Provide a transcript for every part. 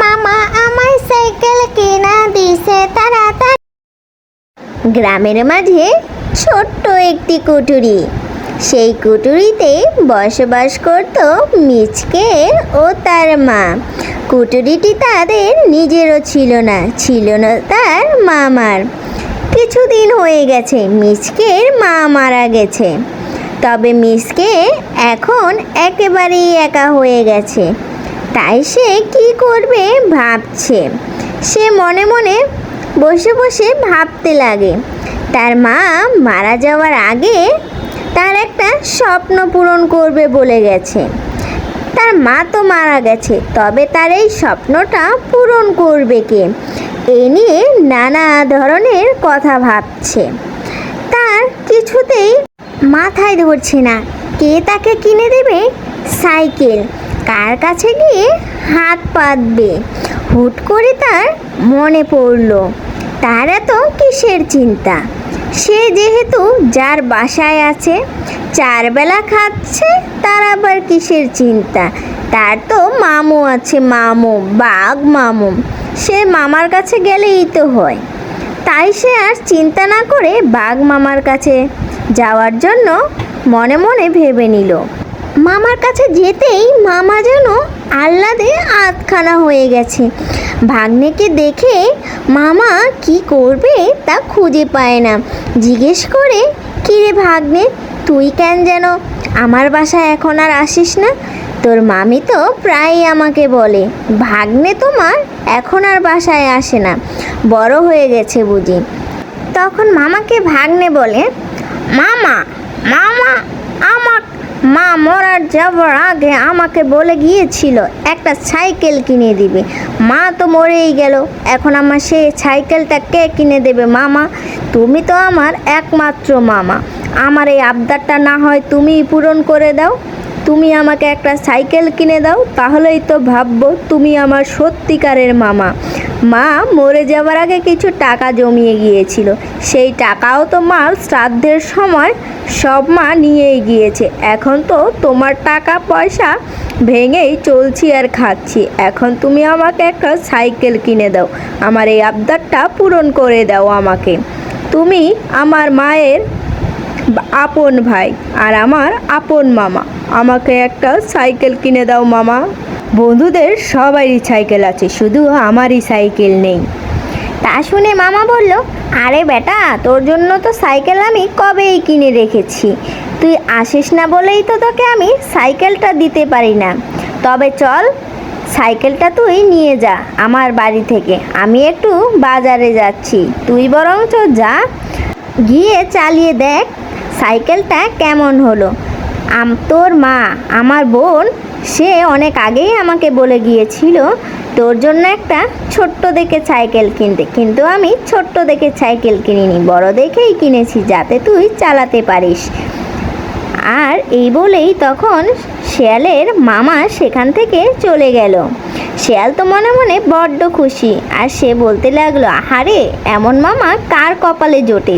মামা আমার সাইকেল কিনা দিছে তাড়াতাড়ি। গ্রামের মাঝে ছোট্ট একটি কুটুরি। সেই কুটুরিতে বসবাস করত মিচকে ও তার মা। কুটুরিটি তাদের নিজেরও ছিল না ছিল না তার মামার। কিছুদিন হয়ে গেছে, মিচকের মা মারা গেছে। তবে মিসকে এখন একেবারেই একা হয়ে গেছে। তাই সে কি করবে ভাবছে। সে মনে মনে বসে বসে ভাবতে লাগে। তার মা মারা যাওয়ার আগে তার একটা স্বপ্ন পূরণ করবে বলে গেছে। তার মা তো মারা গেছে, তবে তার এই স্বপ্নটা পূরণ করবে কে? এ নিয়ে নানা ধরনের কথা ভাবছে। তার কিছুতেই মাথায় ধরছে না। কে তাকে কিনে দেবে? সাইকেল। কার কাছে গিয়ে হাত পাতবে? হুট করে তার মনে পড়ল, তার এত কিসের চিন্তা? সে যেহেতু যার বাসায় আছে, চার বেলা খাচ্ছে, তার আবার কিসের চিন্তা? তার তো মামু আছে, মামু, বাঘ মামু। সে মামার কাছে গেলেই তো হয়। তাই সে আর চিন্তা না করে বাঘ মামার কাছে যাওয়ার জন্য মনে মনে ভেবে নিল। মামার কাছে যেতেই মামা যেন আহ্লাদে আতখানা হয়ে গেছে। ভাগ্নেকে দেখে মামা কি করবে তা খুঁজে পায় না। জিজ্ঞেস করে, কিরে ভাগ্নে, তুই কেন যেন আমার বাসায় এখন আর আসিস না? তোর মামি তো প্রায়ই আমাকে বলে, ভাগ্নে তোমার এখন আর বাসায় আসে না, বড় হয়ে গেছে বুঝি। তখন মামাকে ভাগ্নে বলে, মামা মামা মা মরার যাওয়ার আগে আমাকে বলে গিয়েছিল, একটা সাইকেল কিনে দিবে। মা তো মরেই গেল। এখন আমার সেই সাইকেলটা কে কিনে দেবে মামা? তুমি তো আমার একমাত্র মামা। আমার এই আবদারটা না হয় তুমিই পূরণ করে দাও। তুমি আমাকে একটা সাইকেল কিনে দাও, তাহলেই তো ভাববো তুমি আমার সত্যিকারের মামা। মা মরে যাওয়ার আগে কিছু টাকা জমিয়ে গিয়েছিল। সেই টাকাও তো মার শ্রাদ্ধের সময় সব মা নিয়েই গিয়েছে। এখন তো তোমার টাকা পয়সা ভেঙেই চলছি আর খাচ্ছি। এখন তুমি আমাকে একটা সাইকেল কিনে দাও। আমার এই আবদারটা পূরণ করে দাও আমাকে। তুমি আমার মায়ের আপন ভাই আর আমার আপন মামা। আমাকে একটা সাইকেল কিনে দাও মামা। বন্ধুদের সবারই সাইকেল আছে, শুধু আমারই সাইকেল নেই। তা শুনে মামা বলল, আরে বেটা, তোর জন্য তো সাইকেল আমি কবেই কিনে রেখেছি। তুই আসিস না বলেই তো তোকে আমি সাইকেলটা দিতে পারি না। তবে চল, সাইকেলটা তুই নিয়ে যা আমার বাড়ি থেকে। আমি একটু বাজারে যাচ্ছি। তুই বরঞ্চ যা, গিয়ে চালিয়ে দেখ সাইকেলটা কেমন হলো? আম, তোর মা, আমার বোন, সে অনেক আগেই আমাকে বলে গিয়েছিল, তোর জন্য একটা ছোট্ট দেখে সাইকেল কিনতে। কিন্তু আমি ছোট্ট দেখে সাইকেল কিনিনি, বড় দেখেই কিনেছি যাতে তুই চালাতে পারিস। আর এই বলেই তখন শেয়ালের মামা সেখান থেকে চলে গেল। শেয়াল তো মনে মনে বড্ড খুশি, আর সে বলতে লাগল, আহারে, এমন মামা কার কপালে জোটে?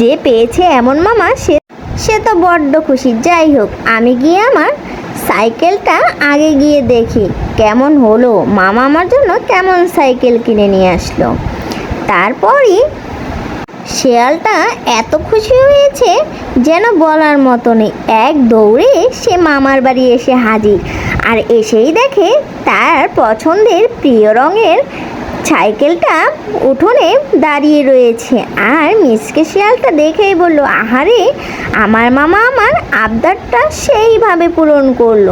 যে পেয়েছে এমন মামা, সে সে তো বড্ড খুশি। যাই হোক, আমি গিয়ে আমার সাইকেলটা আগে গিয়ে দেখি, কেমন হলো। মামা আমার জন্য কেমন সাইকেল কিনে নিয়ে আসলো। তারপরই শেয়ালটা এত খুশি হয়েছে যেন বলার মতো নেই। এক দৌড়ে সে মামার বাড়ি এসে হাজির, আর এসেই দেখে তার পছন্দের প্রিয় রঙের সাইকেলটা উঠোনে দাঁড়িয়ে রয়েছে। আর মিসকে শিয়ালটা দেখেই বলল, আহারে, আমার মামা আমার আবদারটা সেইভাবে পূরণ করল।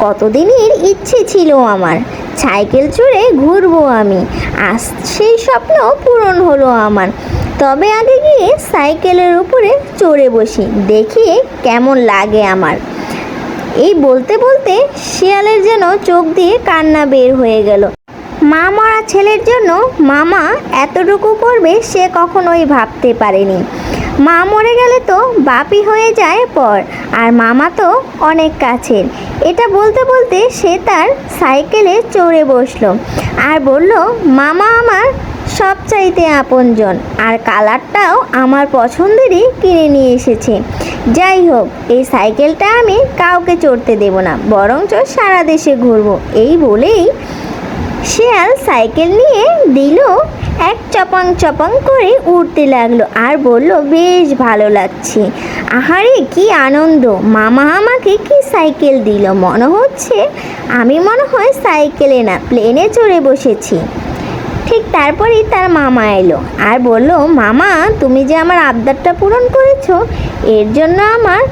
কতদিনের ইচ্ছে ছিল আমার। সাইকেল চড়ে ঘুরবো আমি। আজ সেই স্বপ্ন পূরণ হলো আমার। তবে আগে গিয়ে সাইকেলের উপরে চড়ে বসি। দেখি কেমন লাগে আমার। এই বলতে বলতে শিয়ালের যেন চোখ দিয়ে কান্না বের হয়ে গেল। মা মরা ছেলের জন্য মামা এতটুকু করবে সে কখনোই ভাবতে পারেনি। মা মরে গেলে তো বাপি হয়ে যায় পর, আর মামা তো অনেক কাছের। এটা বলতে বলতে সে তার সাইকেলে চড়ে বসল আর বলল, মামা আমার সবচাইতে আপনজন, আর কালারটাও আমার পছন্দেরই কিনে নিয়ে এসেছে। যাই হোক, এই সাইকেলটা আমি কাউকে চড়তে দেব না, বরঞ্চ সারা দেশে ঘুরবো। এই বলেই শিয়াল সাইকেল নিয়ে দিল, এক চপাং চপাং করে উঠতে লাগল আর বলল, বেশ ভালো লাগছে। আহারে, কি আনন্দ। মামা আমাকে কি সাইকেল দিল? মনে হচ্ছে আমি মনে হয় সাইকেলে না, প্লেনে চড়ে বসেছি। ঠিক তারপরেই তার মামা এলো আর বলল, মামা, তুমি যে আমার আবদারটা পূরণ করেছ, এর জন্য আমার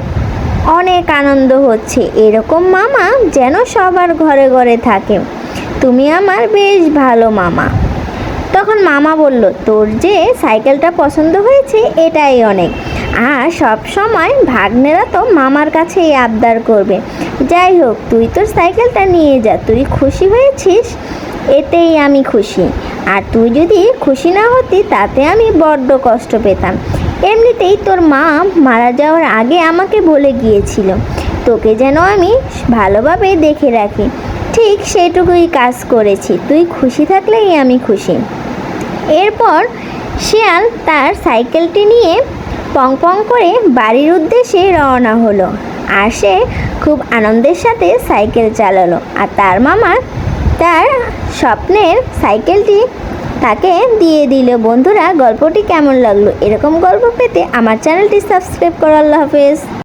অনেক আনন্দ হচ্ছে। এরকম মামা যেন সবার ঘরে ঘরে থাকে। তুমি আমার বেশ ভালো মামা। তখন মামা বলল, তোর যে সাইকেলটা পছন্দ হয়েছে, এটাই অনেক। আর সব সময় ভাগ্নেরা তো মামার কাছে এই আবদার করবে। যাই হোক, তুই তোর সাইকেলটা নিয়ে যা, তুই খুশি হয়েছিস? এতেই আমি খুশি। আর তুই যদি খুশি না হতি, তাতে আমি বড্ড কষ্ট পেতাম। এমনিতেই তোর মা মারা যাওয়ার আগে আমাকে বলে গিয়েছিল, তোকে যেন আমি ভালোভাবে দেখে রাখি। ঠিক সেটুকুই কাজ করেছি। তুই খুশি থাকলেই আমি খুশি। এরপর শিয়াল তার সাইকেলটি নিয়ে পং পং করে বাড়ির উদ্দেশ্যে রওনা হলো আর সে খুব আনন্দের সাথে সাইকেল চালালো আর তার মামার তার স্বপ্নের সাইকেলটি তাকে দিয়ে দিল। বন্ধুরা, গল্পটি কেমন লাগল? এরকম গল্প পেতে আমার চ্যানেলটি সাবস্ক্রাইব করো। আল্লাহ হাফেজ।